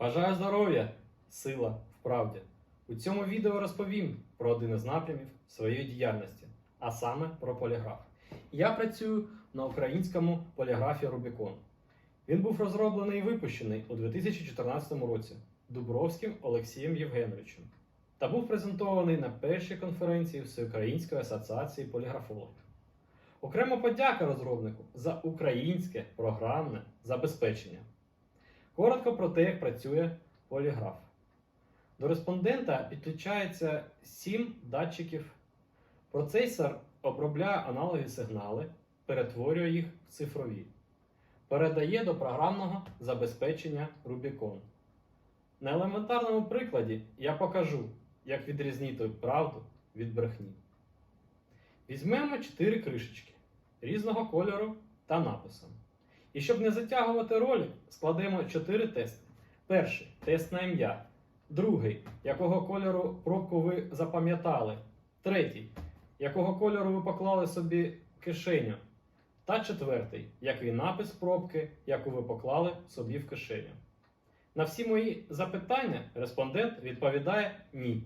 Бажаю здоров'я, сила в правді. У цьому відео розповім про один із напрямів своєї діяльності, а саме про поліграф. Я працюю на українському поліграфі Рубікон. Він був розроблений і випущений у 2014 році Дубровським Олексієм Євгеновичем та був презентований на першій конференції Всеукраїнської асоціації поліграфологів. Окрема подяка розробнику за українське програмне забезпечення. Коротко про те, як працює поліграф. До респондента підключається 7 датчиків. Процесор обробляє аналогові сигнали, перетворює їх в цифрові, передає до програмного забезпечення Rubicon. На елементарному прикладі я покажу, як відрізнити правду від брехні. Візьмемо 4 кришечки різного кольору та написом. І щоб не затягувати ролик, складемо 4 тести. Перший тест на ім'я. Другий, якого кольору пробку ви запам'ятали. Третій, якого кольору ви поклали собі кишеню. Та четвертий, який напис пробки, яку ви поклали собі в кишеню. На всі мої запитання респондент відповідає ні.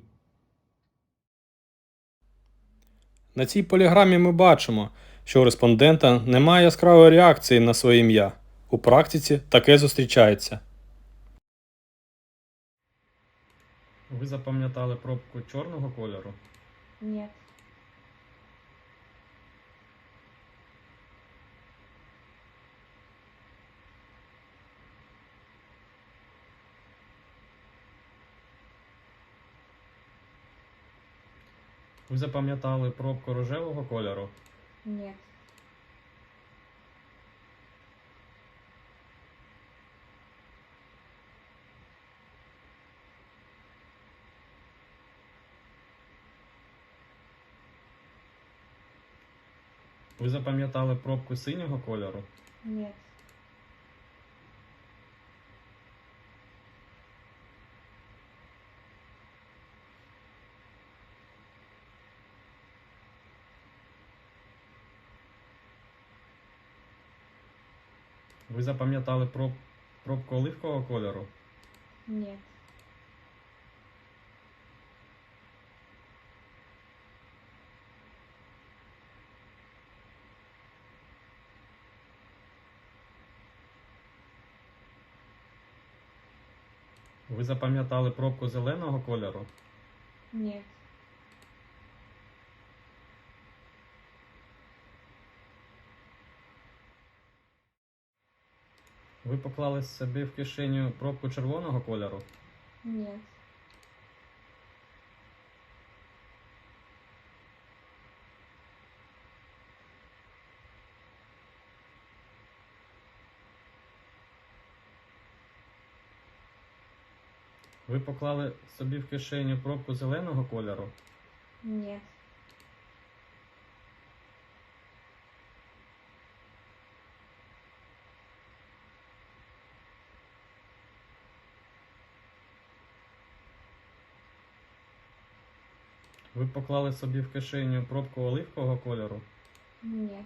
На цій поліграмі ми бачимо, що у респондента немає яскравої реакції на своє ім'я. У практиці таке зустрічається. Ви запам'ятали пробку чорного кольору? Нет. Ви запам'ятали пробку рожевого кольору? Нет. Ви запам'ятали пробку синього кольору? Нет. Ви запам'ятали проб... пробку оливкового кольору? Нет. Ви запам'ятали пробку зеленого кольору? Нет. Ви поклали собі в кишеню пробку червоного кольору? Нет. Ви поклали собі в кишеню пробку зеленого кольору? Нет. Ви поклали собі в кишеню пробку оливкового кольору? Нет.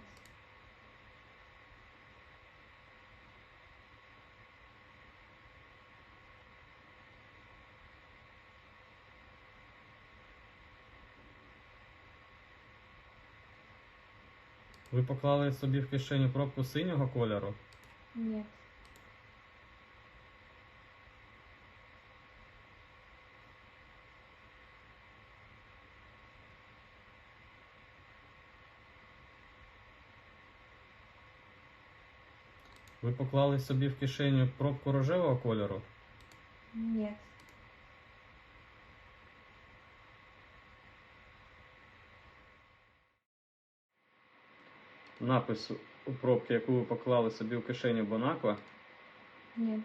Ви поклали собі в кишеню пробку синього кольору? Нет. Ви поклали собі в кишеню пробку рожевого кольору? Нет. Напис у пробки, яку ви поклали собі в кишеню Бонаква? Нет.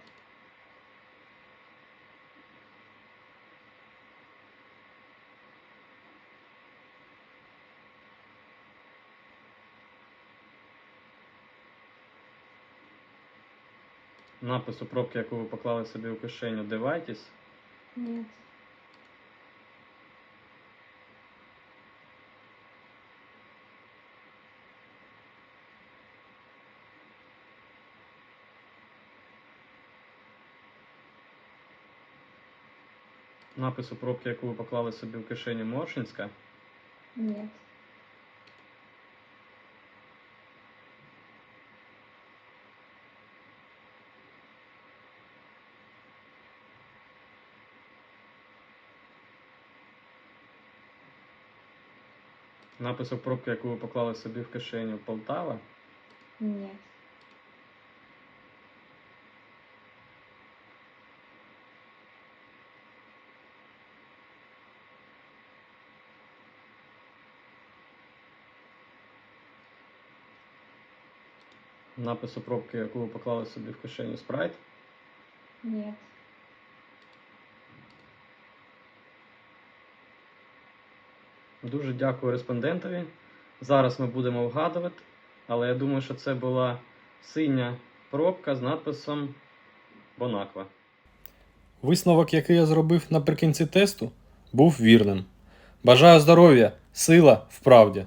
Напис у пробки, яку ви поклали собі в кишеню Девайтіс? Нет. Напису пробки, яку ви поклали собі в кишеню Моршинська. Нет. Напису пробки, яку ви поклали собі в кишеню Полтава. Нет. Напису пробки, яку ви поклали собі в кишеню Спрайт. Нет. Дуже дякую респондентові. Зараз ми будемо вгадувати, але я думаю, що це була синя пробка з надписом Бонаква. Висновок, який я зробив наприкінці тесту, був вірним. Бажаю здоров'я, сила в правді.